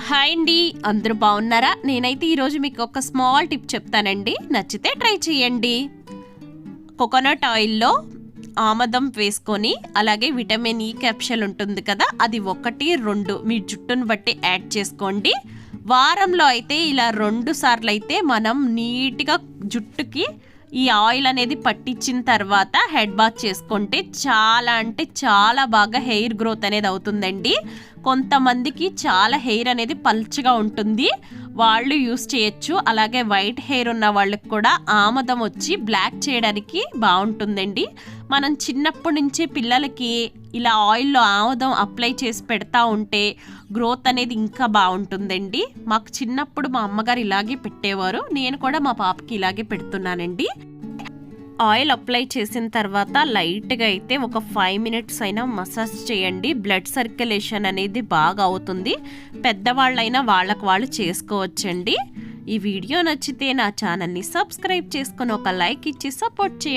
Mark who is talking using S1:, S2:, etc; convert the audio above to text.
S1: Hi అండి అందరూ బాగున్నారా? నేనైతే ఈరోజు మీకు ఒక స్మాల్ టిప్ చెప్తానండి. నచ్చితే ట్రై చేయండి. కోకోనట్ ఆయిల్లో ఆమదం వేసుకొని అలాగే విటమిన్ ఈ క్యాప్షల్ ఉంటుంది కదా అది ఒకటి రెండు మీ జుట్టును బట్టి యాడ్ చేసుకోండి. వారంలో అయితే ఇలా రెండు సార్లు అయితే మనం నీట్గా జుట్టుకి ఈ ఆయిల్ అనేది పట్టించిన తర్వాత హెడ్ బాత్ చేసుకుంటే చాలా అంటే చాలా బాగా హెయిర్ గ్రోత్ అనేది అవుతుందండి. కొంతమందికి చాలా హెయిర్ అనేది పల్చగా ఉంటుంది. వాళ్ళు యూస్ చేయొచ్చు. అలాగే వైట్ హెయిర్ ఉన్న వాళ్ళకి కూడా ఆమదం వచ్చి బ్లాక్ చేయడానికి బాగుంటుందండి. మనం చిన్నప్పటి నుంచే పిల్లలకి ఇలా ఆయిల్లో ఆముదం అప్లై చేసి పెడతా ఉంటే గ్రోత్ అనేది ఇంకా బాగుంటుందండి. మాకు చిన్నప్పుడు మా అమ్మగారు ఇలాగే పెట్టేవారు. నేను కూడా మా పాపకి ఇలాగే పెడుతున్నానండి. ఆయిల్ అప్లై చేసిన తర్వాత లైట్గా అయితే ఒక ఫైవ్ మినిట్స్ అయినా మసాజ్ చేయండి. బ్లడ్ సర్క్యులేషన్ అనేది బాగా అవుతుంది. పెద్దవాళ్ళైనా వాళ్ళకు వాళ్ళు చేసుకోవచ్చండి. ఈ వీడియో నచ్చితే నా ఛానల్ని సబ్స్క్రైబ్ చేసుకొని ఒక లైక్ ఇచ్చి సపోర్ట్ చేయండి.